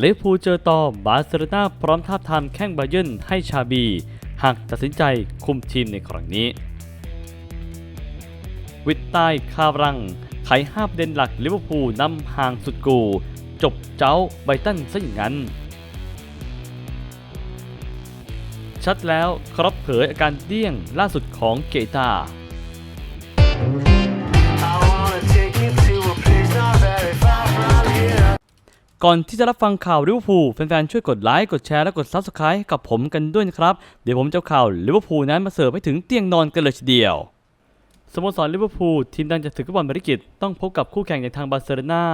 ลิเวอร์พูลเจอต่อบาร์เซโลนาพร้อมท้าทามแข้งบาเยิร์นให้ชาบี หากตัดสินใจคุมทีมในครั้งนี้ วิตใต้คารัง ไขห้าประเด็นหลักลิเวอร์พูลนำห่างสุดกู จบเจ้าไบตันซะอย่างนั้น ชัดแล้วครับเผยอาการเดี้ยงล่าสุดของเกตา ก่อนที่จะรับฟังข่าวลิเวอร์พูลแฟนๆช่วยกดไลค์กดแชร์และกด Subscribe ให้กับผมกันด้วยนะครับ เดี๋ยวผมจะเอาข่าวลิเวอร์พูลนั้นมาเสิร์ฟให้ถึงเตียงนอนกันเลยทีเดียวสโมสรลิเวอร์พูลทีมดังจากศึกฟุตบอลบริกิตต้องพบกับคู่แข่งอย่างทางบาร์เซโลนา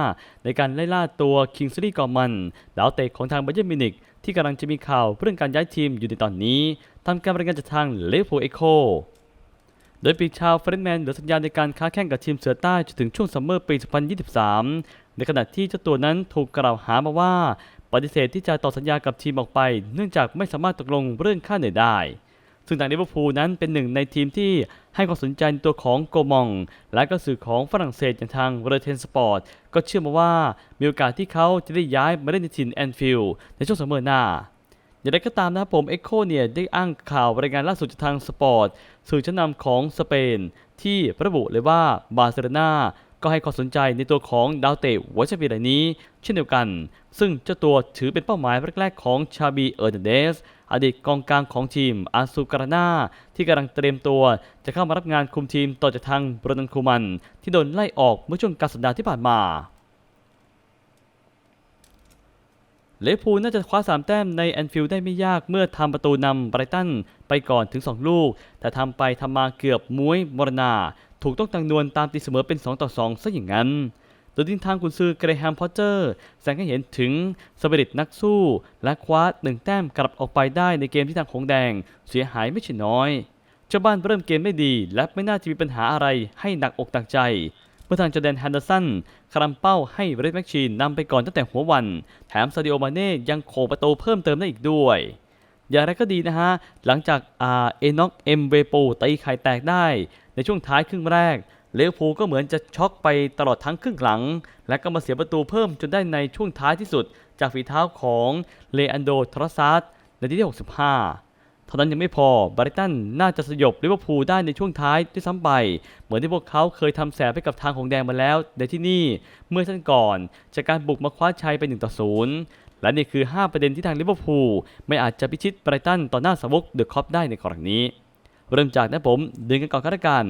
ในการไล่ล่าตัวคิงส์ลีย์กอร์มันดาวเตะของทางบาเยิร์มิวนิกที่กำลังจะมีข่าวเรื่องการย้ายทีมอยู่ในตอนนี้ทำการรายงานจากทางลิเวอร์พูลเอ็กโคโดยปีกชาวเฟรนแมนเหลือสัญญาในการค้าแข่งกับทีมเสือใต้จนถึงช่วงซัมเมอร์ปี 2023 ในขณะที่เจ้าตัวนั้นถูกกล่าวหามาว่า ปฏิเสธที่จะต่อสัญญากับทีมออกไป เนื่องจากไม่สามารถตกลงเรื่องค่าเหนื่อยได้ ซึ่งทางลิเวอร์พูลนั้นเป็นหนึ่งในทีมที่ให้ความสนใจในตัวของโกมอง และก็สื่อของฝรั่งเศสอย่างทางเรเทนสปอร์ตก็เชื่อมาว่ามีโอกาสที่เขาจะได้ย้ายมาเล่นในทีมแอนฟิลด์ในช่วงซัมเมอร์หน้าอย่างไรก็ตามนะครับผมเอ็กโคเนี่ยได้อ้างข่าวรายงานล่าสุดจากทางสปอร์ตสื่อชั้นนำของสเปน ที่ระบุเลยว่าบาร์เซโลนา ก็ให้ความสนใจในตัวของดาวเตะหัวชาบีรายนี้ เช่นเดียวกัน ซึ่งเจ้าตัวถือเป็นเป้าหมายแรกๆของชาบีเออร์นันเดสอดีตกองกลางของทีมอาซูการานาที่กำลังเตรียมตัว จะเข้ามารับงานคุมทีมต่อจากทางโรนันคูมัน ที่โดนไล่ออกเมื่อช่วงกลางสัปดาห์ที่ผ่านมาเลพูลน่าจะคว้า 3 แต้มในแอนฟิลด์ได้ไม่ยากเมื่อทำประตูนำไบรตันไปก่อนถึง 2 ลูก แต่ทำไปทำมาเกือบม้วยมรณา ถูกต้องตังนวลตามตีเสมอเป็น 2 ต่อ 2 ซะอย่างนั้น โดยทิศทางกุนซือเกรแฮมพอตเตอร์แสดงให้เห็นถึงสปิริตนักสู้ และคว้าหนึ่งแต้มกลับออกไปได้ในเกมที่ทางของแดงเสียหายไม่ใช่น้อยเจ้าบ้านเริ่มเกมไม่ดี และไม่น่าจะมีปัญหาอะไรให้หนักอกหนักใจเมื่อทางจอแดนแฮนเดอร์สันครัมเป้าให้เรดแมชชีนนำไปก่อนตั้งแต่หัววัน แถมซาดิโอมาเน่ยังโขประตูเพิ่มเติมได้อีกด้วย อย่างไรก็ดีนะฮะ หลังจากอาเอนอกเอ็มเวโปตีไข่แตกได้ ในช่วงท้ายครึ่งแรกเลว์พูก็เหมือนจะช็อกไปตลอดทั้งครึ่งหลัง และก็มาเสียประตูเพิ่มจนได้ในช่วงท้ายที่สุด จากฝีเท้าของเลอันโดทรอสซาร์ดในที่ 65 เท่านั้นยังไม่พอบริตันน่าจะสยบลิเวอร์พูลได้ในช่วงท้ายด้วยซ้ำไป เหมือนที่พวกเขาเคยทำแสบให้กับทางของแดงมาแล้วในที่นี่เมื่อชั้นก่อนจากการบุกมาคว้าชัยไป1ต่อ0 และนี่คือ 5 ประเด็นที่ทางลิเวอร์พูลไม่อาจจะพิชิตไบรตันต่อหน้าสาวกเดอะคอปได้ในครั้งนี้ เริ่มจากนะผมดึงกันก่อนกันละกัน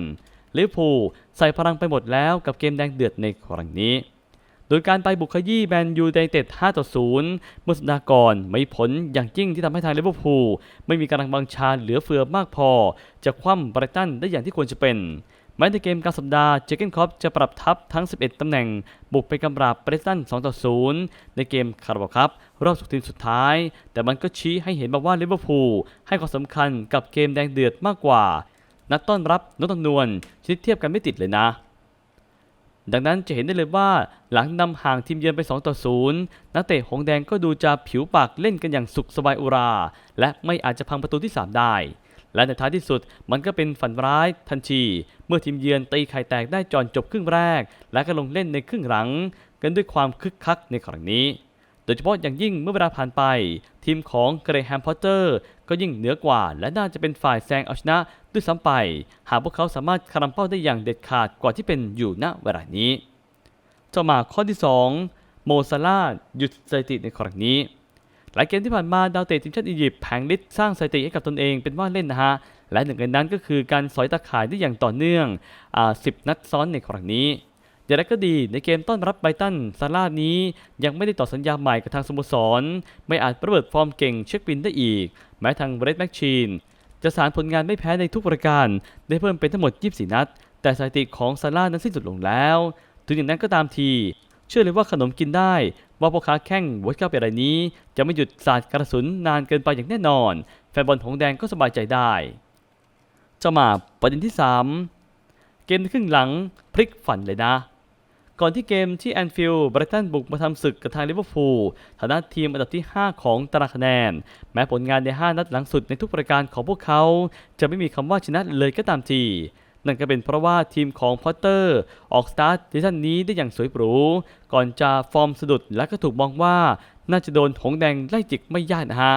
ลิเวอร์พูลใส่พลังไปหมดแล้วกับเกมแดงเดือดในครั้งนี้ โดยการไปบุกขยี้แมนยูไนเต็ด5ต่อ0เมื่อสัปดาห์ก่อนไม่ผลอย่างยิ่งที่ทำให้ทางลิเวอร์พูลไม่มีกำลังบังชาเหลือเฟือมากพอ จะคว่ำไบรตันได้อย่างที่ควรจะเป็น แม้ในเกมกลางสัปดาห์เจเกนคอปจะปรับทัพทั้ง 11 ตำแหน่ง บุกไปกำราบไบรตัน2ต่อ0ในเกมคาราบาวครับรอบสุดทีมสุดท้าย แต่มันก็ชี้ให้เห็นมาว่าลิเวอร์พูลให้ความสำคัญกับเกมแดงเดือดมากกว่า นัดต้อนรับนกตำนวลชนิดเทียบกันไม่ติดเลยนะดังนั้นจะเห็นได้เลยว่าหลังนำห่างทีมเยือนไป 2 ต่อ 0 นักเตะหงแดงก็ดูจะผิวปากเล่นกันอย่างสุขสบายอุรา และไม่อาจจะพังประตูที่ 3 ได้ และในท้ายที่สุดมันก็เป็นฝันร้ายทันที เมื่อทีมเยือนตีไข่แตกได้จอนจบครึ่งแรก และก็ลงเล่นในครึ่งหลัง กันด้วยความคึกคักในครั้งนี้ โดยเฉพาะอย่างยิ่งเมื่อเวลาผ่านไป ทีมของเกรแฮมพอตเตอร์ ก็ยิ่งเหนือกว่า และน่าจะเป็นฝ่ายแซงเอาชนะด้วยซ้ำไป หากพวกเขาสามารถคารำเป้าได้อย่างเด็ดขาดกว่าที่เป็นอยู่ณเวลานี้ต่อมาข้อที่ 2 โมซาลาห์หยุดสถิติในครั้งนี้ หลายเกมที่ผ่านมาดาวเตะทีมชาติอียิปต์แผงฤทธิ์สร้างสถิติให้กับตนเองเป็นว่าเล่นนะฮะ และหนึ่งในนั้นก็คือการสอยตาข่ายได้อย่างต่อเนื่องอ่า10นัดซ้อนในครั้งนี้อย่างไรก็ดีในเกมต้อนรับไบตันซาลานี้ ยังไม่ได้ต่อสัญญาใหม่กับทางสโมสร ไม่อาจประเบิดฟอร์มเก่งเช็คบินได้อีก แม้ทางเบรดแมชชีนจะสารผลงานไม่แพ้ในทุกประการ ได้เพิ่มเป็นทั้งหมด 24 นัด แต่สถิติของซาร่าห์นั้นสิ้นสุดลงแล้ว ถึงอย่างนั้นก็ตามที เชื่อเลยว่าขนมกินได้ ว่าพ่อค้าแข้งวอดเก้าเปรายนี้ จะไม่หยุดสาดกระสุนนานเกินไปอย่างแน่นอน แฟนบอลของแดงก็สบายใจได้จะมาประเด็นที่ 3 เกมในครึ่งหลังพลิกฝันเลยนะ ก่อนที่เกมที่แอนฟิลด์ไบรตันบุกมาทำศึกกับทางลิเวอร์พูลฐานะทีมอันดับที่ 5 ของตารางคะแนน แม้ผลงานใน 5 นัดหลังสุดในทุกประการของพวกเขา จะไม่มีคำว่าชนะเลยก็ตามที นั่นก็เป็นเพราะว่าทีมของพอตเตอร์ออกสตาร์ทซีซั่นนี้ได้อย่างสวยหรู ก่อนจะฟอร์มสะดุดและก็ถูกมองว่าน่าจะโดนหงแดงไล่จิกไม่ยากนะฮะ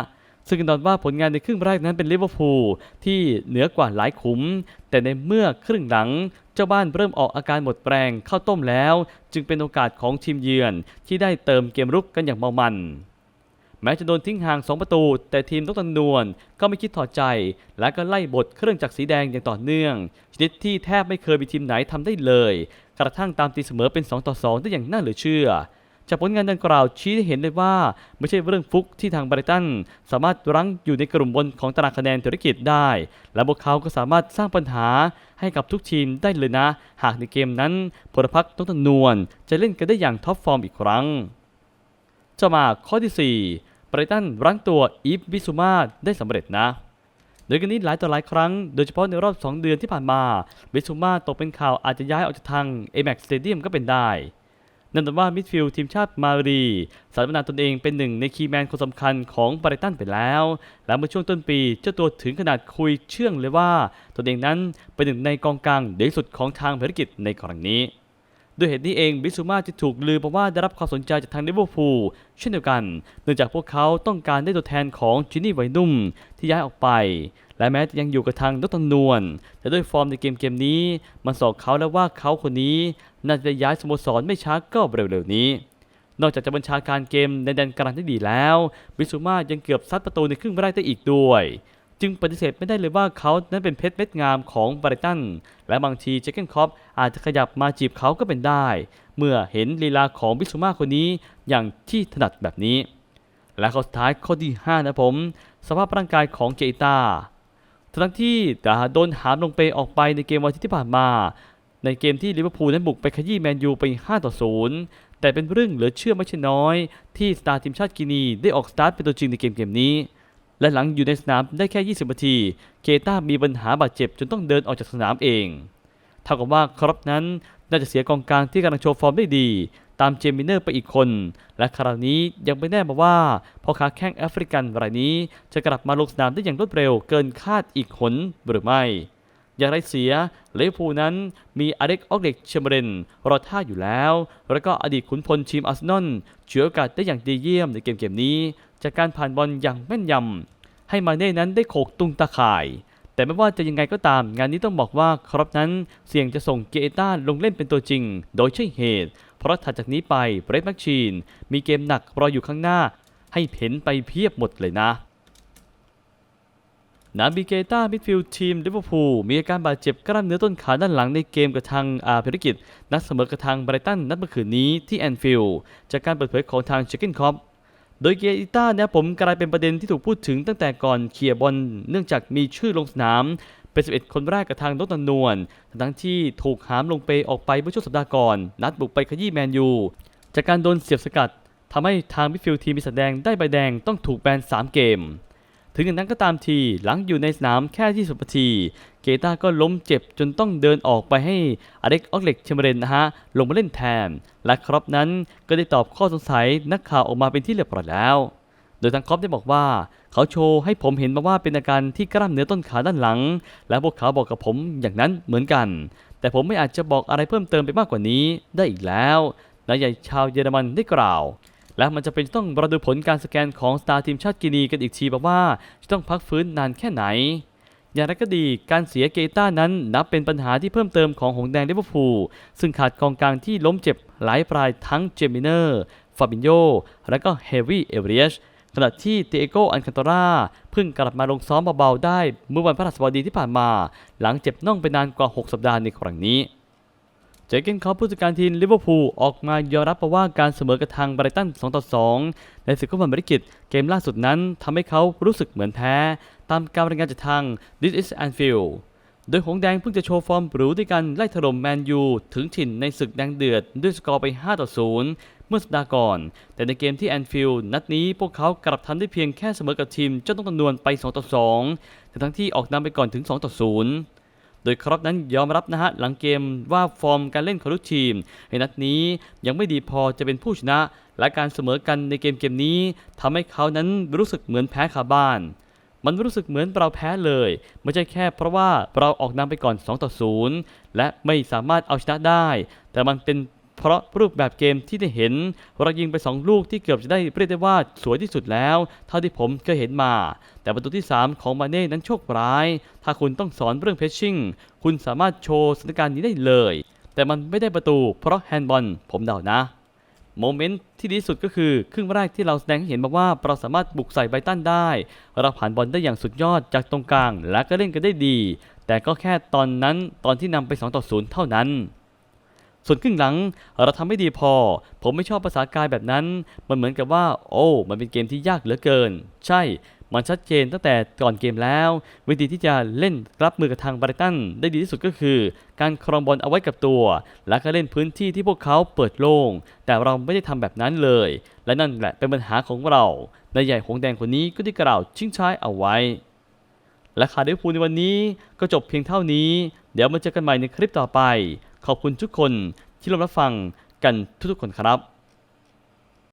ซึ่งแน่นอนว่าผลงานในครึ่งแรกนั้นเป็นลิเวอร์พูลที่เหนือกว่าหลายขุม แต่ในเมื่อครึ่งหลัง เจ้าบ้านเริ่มออกอาการหมดแรงเข้าต้มแล้ว จึงเป็นโอกาสของทีมเยือนที่ได้เติมเกมรุกกันอย่างเมามัน แม้จะโดนทิ้งห่าง 2 ประตู แต่ทีมต้องตันนวลก็ไม่คิดถอดใจ และก็ไล่บทเครื่องจักรสีแดงอย่างต่อเนื่องชนิดที่แทบไม่เคยมีทีมไหนทำได้เลย กระทั่งตามตีเสมอเป็น 2 ต่อ 2 ได้อย่างน่าเหลือเชื่อ จากผลงานดังกล่าวชี้ให้เห็นเลยว่า ไม่ใช่เรื่องฟุกที่ทางบริตัน สามารถรั้งอยู่ในกลุ่มบนของตารางคะแนนธุรกิจได้ และพวกเขาก็สามารถสร้างปัญหาให้กับทุกทีมได้เลยนะ หากในเกมนั้นพลพรรคต้องตันนวลจะเล่นกันได้อย่างท็อปฟอร์มอีกครั้งจะมาข้อที่ 4 ไบรตันรั้งตัวอีฟบิซูมาได้สำเร็จนะ โดยกันนี้หลายต่อหลายครั้ง โดยเฉพาะในรอบ 2 เดือนที่ผ่านมาบิซูมาตกเป็นข่าวอาจจะย้ายออกจากทาง Amex Stadium ก็เป็นได้นั่นแต่ว่ามิดฟิลด์ทีมชาติมารีสารพนาตนเองเป็นหนึ่งในคีย์แมนคนสำคัญของบริตันไปแล้ว และเมื่อช่วงต้นปีเจ้าตัวถึงขนาดคุยเชื่องเลยว่าตนเองนั้นเป็นหนึ่งในกองกลางเดีสุดของทางภารกิจในครั้งนี้ ด้วยเหตุนี้เองบิซูมาจะถูกลือมาะว่าได้รับความสนใจจากทางลิเวอร์พูลเช่นเดียวกัน เนื่องจากพวกเขาต้องการได้ตัวแทนของจินนี่ไวนุ่มที่ย้ายออกไป และแม้จะยังอยู่กับทางดรนวลแต่ด้วยฟอร์มในเกมเกมนี้ มันสอกเขาแล้วว่าเขาคนนี้ น่าจะย้ายสโมสรไม่ช้าก็เร็วๆนี้ นอกจากจะบัญชาการเกมในแดนกลางที่ดีแล้ว บิซูมายังเกือบซัดประตูในครึ่งแรกได้อีกด้วย จึงปฏิเสธไม่ได้เลยว่าเขานั้นเป็นเพชรเม็ดงามของไบรตัน และบางทีเจคเกนคอปอาจจะขยับมาจีบเขาก็เป็นได้ เมื่อเห็นลีลาของบิสุมาคนนี้อย่างที่ถนัดแบบนี้ และข้อสุดท้ายข้อที่ 5 นะผม สภาพร่างกายของเกอิตาทั้งที่โดนหามลงเปออกไปในเกมวันอาทิตย์ที่ผ่านมา ในเกมที่ลิเวอร์พูลนั้นบุกไปขยี้แมนยูไป 5 ต่อ 0 แต่เป็นเรื่องเหลือเชื่อไม่ใช่น้อย ที่สตาร์ทีมชาติกินีได้ออกสตาร์ทเป็นตัวจริงในเกมเกมนี้ และหลังอยู่ในสนามได้แค่ 20นาทีเกต้ามีปัญหาบาดเจ็บจนต้องเดินออกจากสนามเองเท่ากับว่าครอปนั้นน่าจะเสียกองกลางที่กำลังโชว์ฟอร์มได้ดี ตามเจมิเนอร์ไปอีกคน และคราวนี้ยังไม่แน่มาว่าพอขาแข้งแอฟริกันรายนี้จะกลับมาลงสนามได้อย่างรวดเร็วเกินคาดอีกหนหรือไม่ อย่างไรเสียเลเวอร์พูนั้นมีอเล็กออกเด็กเชมเบรนรอท่าอยู่แล้ว แล้วก็อดีตขุนพลทีมอาร์เซนอลฉวยโอกาสได้อย่างดีเยี่ยมในเกมเกมนี้ จากการผ่านบอลอย่างแม่นยำให้มาเน่นั้นได้โขกตุงตาข่าย แต่ไม่ว่าจะยังไงก็ตาม งานนี้ต้องบอกว่าครอปนั้นเสี่ยงจะส่งเกเอต้าลงเล่นเป็นตัวจริง โดยใช่เหตุ เพราะถัดจากนี้ไปเบรดแมชชีน มีเกมหนักรออยู่ข้างหน้า ให้เห็นไปเพียบหมดเลยนะนาบิเกต้ามิดฟิลด์ทีมลิเวอร์พูลมีอาการบาดเจ็บกล้ามเนื้อต้นขาด้านหลังในเกมกับทางอาภารกิจนัดเสมอกับทางไบรตันนัดเมื่อคืนนี้ที่แอนฟิลด์จากการเปิดเผยของทางเชคเกนคอป โดยเกียร์อิต้าเนี่ยผมกลายเป็นประเด็นที่ถูกพูดถึงตั้งแต่ก่อนเคียบอลเนื่องจากมีชื่อลงสนามเป็น11 คนแรกกับทางนตันนวลทั้งที่ถูกหามลงเปออกไปเมื่อช่วงสัปดาห์ก่อน นัดบุกไปขยี้แมนยู จากการโดนเสียบสกัดทำให้ทางมิดฟิลด์ทีมมีสันแดงได้ใบแดงต้องถูกแบน 3 เกม ถึงอย่างนั้นก็ตามทีหลังอยู่ในสนามแค่ 20นาที เกตาก็ล้มเจ็บจนต้องเดินออกไปให้อเล็กออกเล็กเชมเรนนะฮะ ลงมาเล่นแทน และครอปนั้นก็ได้ตอบข้อสงสัยนักข่าวออกมาเป็นที่เรียบร้อยแล้ว โดยทางครอปได้บอกว่า เขาโชว์ให้ผมเห็นมาว่าเป็นอาการที่กล้ามเนื้อต้นขาด้านหลัง และพวกเขาบอกกับผมอย่างนั้นเหมือนกัน แต่ผมไม่อาจจะบอกอะไรเพิ่มเติมไปมากกว่านี้ได้อีกแล้วนายใหญ่ชาวเยอรมันได้กล่าว และมันจะเป็นต้องรอดูผลการสแกนของสตาร์ทีมชาติกินีกันอีกทีบอกว่า จะต้องพักฟื้นนานแค่ไหน อย่างไรก็ดีการเสียเกต้านั้นนับเป็นปัญหาที่เพิ่มเติมของหงแดงลิเวอร์พูลซึ่งขาดกองกลางที่ล้มเจ็บหลายปลายทั้งเจมิเนอร์ฟาบินโยและก็เฮวี่เอเวรียชขณะที่เตโกอันคันโตราเพิ่งกลับมาลงซ้อมเบาๆได้เมื่อวันพฤหัสบดีที่ผ่านมา หลังเจ็บน่องไปนานกว่า 6 สัปดาห์ในครั้งนี้ จเกนคอปผู้จัดการทีมลิเวอร์พูลออกมายอมรับว่าการเสมอกับทางไบรตัน 2 ต่อ 2 ในศึกฟุตบอลบริกิตเกมล่าสุดนั้นทำให้เขารู้สึกเหมือนแพ้ ตามการรายงานจากทาง This is Anfield โดยหงแดงเพิ่งจะโชว์ฟอร์มหรูด้วยการไล่ถล่มแมนยูถึงถิ่นในศึกแดงเดือดด้วยสกอร์ไป 5 ต่อ 0 เมื่อสัปดาห์ก่อน แต่ในเกมที่แอนฟิลด์นัดนี้พวกเขากลับทำได้เพียงแค่เสมอกับทีมเจ้าต้องตำนวนไป 2 ต่อ 2 แต่ทั้งที่ออกนำไปก่อนถึง 2 ต่อ 0 โดยครอปนั้นยอมรับนะฮะหลังเกมว่าฟอร์มการเล่นของทุกทีม ในนัดนี้ยังไม่ดีพอจะเป็นผู้ชนะ และการเสมอกันในเกมเกมนี้ทำให้เขานั้นรู้สึกเหมือนแพ้คาบ้าน มันรู้สึกเหมือนเราแพ้เลย ไม่ใช่แค่เพราะว่าเราออกนำไปก่อน2ต่อ0และไม่สามารถเอาชนะได้ แต่มันเป็น เพราะรูปแบบเกมที่ได้เห็นเรายิงไป 2 ลูกที่เกือบจะได้เรียกได้ว่าสวยที่สุดแล้ว เท่าที่ผมเคยเห็นมา แต่ประตูที่ 3 ของมาเน่นั้นโชคร้าย ถ้าคุณต้องสอนเรื่องเพชชิ่งคุณสามารถโชว์สถานการณ์นี้ได้เลย แต่มันไม่ได้ประตูเพราะแฮนด์บอลผมเดานะโมเมนต์ที่ดีสุดก็คือครึ่งแรกที่เราแสดงให้เห็นมาว่าเราสามารถบุกใส่ไบตันได้ เราผ่านบอลได้อย่างสุดยอดจากตรงกลาง และก็เล่นกันได้ดี แต่ก็แค่ตอนนั้นตอนที่นำไป 2 ต่อ 0 เท่านั้น ส่วนครึ่งหลังเราทำไม่ดีพอ ผมไม่ชอบภาษากายแบบนั้น มันเหมือนกับว่า โอ้ มันเป็นเกมที่ยากเหลือเกิน ใช่ มันชัดเจนตั้งแต่ก่อนเกมแล้ว วิธีที่จะเล่นรับมือกับทางบริตันได้ดีที่สุดก็คือ การครองบอลเอาไว้กับตัว และก็เล่นพื้นที่ที่พวกเขาเปิดโล่ง แต่เราไม่ได้ทำแบบนั้นเลย และนั่นแหละเป็นปัญหาของเรานายใหญ่หงแดงคนนี้ก็ได้กล่าวชิงช้ายเอาไว้และข่าวลิเวอร์พูในวันนี้ก็จบเพียงเท่านี้ เดี๋ยวมาเจอกันใหม่ในคลิปต่อไป ขอบคุณทุกคนที่รับฟังกันทุกๆคนครับ